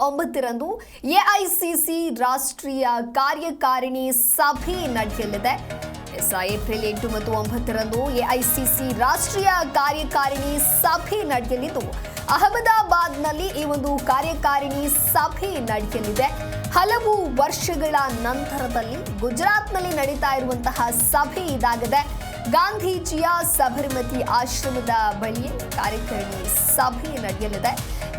ಒಂಬತ್ತರಂದು ಎಐಸಿಸಿ ರಾಷ್ಟ್ರೀಯ ಕಾರ್ಯಕಾರಿಣಿ ಸಭೆ ನಡೆಯಲಿದೆ. ಎಸ್, ಏಪ್ರಿಲ್ ಎಂಟು ಮತ್ತು ಒಂಬತ್ತರಂದು ಎಐಸಿಸಿ ರಾಷ್ಟ್ರೀಯ ಕಾರ್ಯಕಾರಿಣಿ ಸಭೆ ನಡೆಯಲಿದ್ದು ಅಹಮದಾಬಾದ್ನಲ್ಲಿ ಈ ಒಂದು ಕಾರ್ಯಕಾರಿಣಿ ಸಭೆ ನಡೆಯಲಿದೆ. ಹಲವು ವರ್ಷಗಳ ನಂತರದಲ್ಲಿ ಗುಜರಾತ್ನಲ್ಲಿ ನಡೀತಾ ಇರುವಂತಹ ಸಭೆ ಇದಾಗಿದೆ. ಗಾಂಧೀಜಿಯ ಸಬರಮತಿ ಆಶ್ರಮದ ಬಳಿ ಕಾರ್ಯಕಾರಿಣಿ ಸಭೆ ನಡೆಯಲಿದೆ.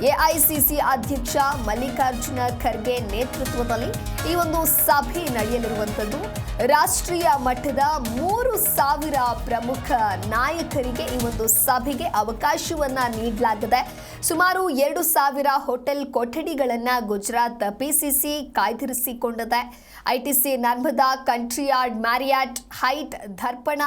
ಎಐಸಿಸಿ ಅಧ್ಯಕ್ಷ ಮಲ್ಲಿಕಾರ್ಜುನ ಖರ್ಗೆ ನೇತೃತ್ವದಲ್ಲಿ ಈ ಒಂದು ಸಭೆ ನಡೆಯಲಿರುವಂಥದ್ದು. ರಾಷ್ಟ್ರೀಯ ಮಟ್ಟದ ಮೂರು ಸಾವಿರ ಪ್ರಮುಖ ನಾಯಕರಿಗೆ ಈ ಒಂದು ಸಭೆಗೆ ಅವಕಾಶವನ್ನ ನೀಡಲಾಗಿದೆ. ಸುಮಾರು ಎರಡು ಸಾವಿರ ಹೋಟೆಲ್ ಕೊಠಡಿಗಳನ್ನು Gujarat PCC ಕಾಯ್ದಿರಿಸಿಕೊಂಡಿದೆ. ITC Narmada, Courtyard, Marriott, Hyatt, Darpan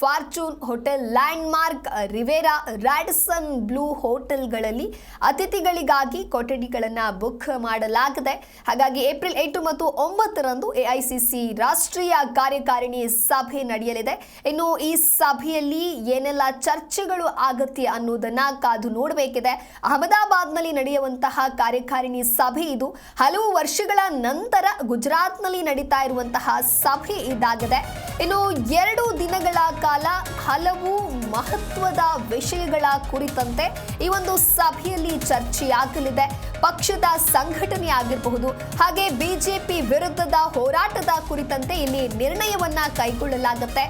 Fortune hotel Landmark, Riviera Radisson Blu ಹೋಟೆಲ್ಗಳಲ್ಲಿ ಅತಿಥಿಗಳಿಗಾಗಿ ಕೊಠಡಿಗಳನ್ನು ಬುಕ್ ಮಾಡಲಾಗಿದೆ. ಹಾಗಾಗಿ ಏಪ್ರಿಲ್ ಎಂಟು ಮತ್ತು ಒಂಬತ್ತರಂದು ಎಐಸಿಸಿ ರಾಷ್ಟ್ರೀಯ ಕಾರ್ಯಕಾರಿಣಿ ಸಭೆ ನಡೆಯಲಿದೆ. ಇನ್ನು ಈ ಸಭೆಯಲ್ಲಿ ಏನೆಲ್ಲ ಚರ್ಚೆಗಳು ಆಗತ್ತೆ ಅನ್ನೋದನ್ನು ಕಾದು ನೋಡಬೇಕಿದೆ. ಅಹಮದಾಬಾದ್ನಲ್ಲಿ ನಡೆಯುವಂತಹ ಕಾರ್ಯಕಾರಿಣಿ ಸಭೆ ಇದು. ಹಲವು ವರ್ಷಗಳ ನಂತರ ಗುಜರಾತ್ನಲ್ಲಿ ನಡೀತಾ ಇರುವಂತಹ ಸಭೆ ಇದಾಗಿದೆ. ಇನ್ನು ಎರಡು ದಿನಗಳ ಕಾಲ ಹಲವು ಮಹತ್ವದ ವಿಷಯಗಳ ಕುರಿತಂತೆ ಈ ಒಂದು ಸಭೆಯಲ್ಲಿ ಚರ್ಚೆಯಾಗಲಿದೆ. ಪಕ್ಷದ ಸಂಘಟನೆ ಆಗಿರಬಹುದು, ಹಾಗೆ ಬಿಜೆಪಿ ವಿರುದ್ಧದ ಹೋರಾಟದ ಕುರಿತಂತೆ ಇಲ್ಲಿ ನಿರ್ಣಯವನ್ನ ಕೈಗೊಳ್ಳಲಾಗುತ್ತೆ.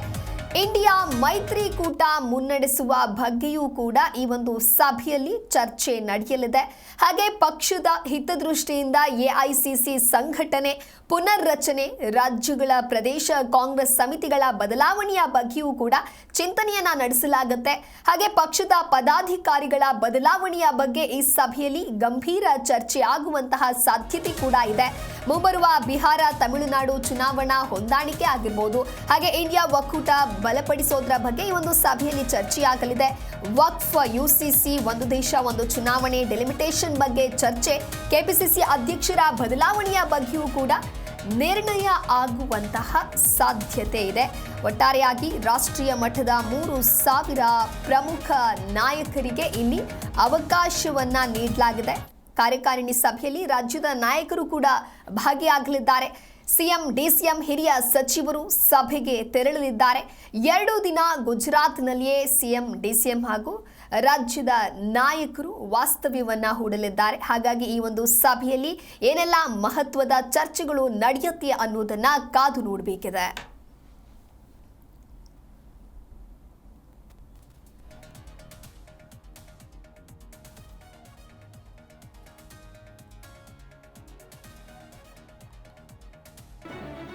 ಇಂಡಿಯಾ ಮೈತ್ರಿಕೂಟ ಮುನ್ನಡೆಸುವ ಬಗ್ಗೆಯೂ ಕೂಡ ಈ ಒಂದು ಸಭೆಯಲ್ಲಿ ಚರ್ಚೆ ನಡೆಯಲಿದೆ. ಹಾಗೆ ಪಕ್ಷದ ಹಿತದೃಷ್ಟಿಯಿಂದ ಎಐಸಿಸಿ ಸಂಘಟನೆ ಪುನರ್ರಚನೆ, ರಾಜ್ಯಗಳ ಪ್ರದೇಶ ಕಾಂಗ್ರೆಸ್ ಸಮಿತಿಗಳ ಬದಲಾವಣೆಯ ಬಗ್ಗೆಯೂ ಕೂಡ ಚಿಂತನೆಯನ್ನ ನಡೆಸಲಾಗುತ್ತೆ. ಹಾಗೆ ಪಕ್ಷದ ಪದಾಧಿಕಾರಿಗಳ ಬದಲಾವಣೆಯ ಬಗ್ಗೆ ಈ ಸಭೆಯಲ್ಲಿ ಗಂಭೀರ ಚರ್ಚೆ ಆಗುವಂತಹ ಸಾಧ್ಯತೆ ಕೂಡ ಇದೆ. ಮುಂಬರುವ ಬಿಹಾರ ತಮಿಳುನಾಡು ಚುನಾವಣಾ ಹೊಂದಾಣಿಕೆ ಆಗಿರ್ಬೋದು. ಹಾಗೆ ಇಂಡಿಯಾ ಒಕ್ಕೂಟ ಬಲಪಡಿಸೋದ್ರ ಬಗ್ಗೆ ಈ ಒಂದು ಸಭೆಯಲ್ಲಿ ಚರ್ಚೆಯಾಗಲಿದೆ. ವಕ್ಫ್ ಯುಸಿಸಿ ಒಂದು ದೇಶ, ಒಂದು ಚುನಾವಣೆ ಡೆಲಿಮಿಟೇಷನ್ ಬಗ್ಗೆ ಚರ್ಚೆ ಕೆಪಿಸಿಸಿ ಅಧ್ಯಕ್ಷರ ಬದಲಾವಣೆಯ ಬಗ್ಗೆಯೂ ಕೂಡ ನಿರ್ಣಯ ಆಗುವಂತಹ ಸಾಧ್ಯತೆ ಇದೆ. ಒಟ್ಟಾರೆಯಾಗಿ ರಾಷ್ಟ್ರೀಯ ಮಟ್ಟದ ಮೂರು ಸಾವಿರ ಪ್ರಮುಖ ನಾಯಕರಿಗೆ ಇಲ್ಲಿ ಅವಕಾಶವನ್ನ ನೀಡಲಾಗಿದೆ. ಕಾರ್ಯಕಾರಿಣಿ ಸಭೆಯಲ್ಲಿ ರಾಜ್ಯದ ನಾಯಕರು ಕೂಡ ಭಾಗಿಯಾಗಲಿದ್ದಾರೆ. ಸಿಎಂ, ಡಿಸಿಎಂ ಹಿರಿಯ ಸಚಿವರು ಸಭೆಗೆ ತೆರಳಲಿದ್ದಾರೆ. ಎರಡು ದಿನ ಗುಜರಾತ್ನಲ್ಲಿಯೇ ಸಿಎಂ, ಡಿಸಿಎಂ ಹಾಗೂ ರಾಜ್ಯದ ನಾಯಕರು ವಾಸ್ತವ್ಯವನ್ನು ಹೂಡಲಿದ್ದಾರೆ. ಹಾಗಾಗಿ ಈ ಒಂದು ಸಭೆಯಲ್ಲಿ ಏನೆಲ್ಲ ಮಹತ್ವದ ಚರ್ಚೆಗಳು ನಡೆಯುತ್ತೆ ಅನ್ನೋದನ್ನ ಕಾದು ನೋಡಬೇಕಿದೆ.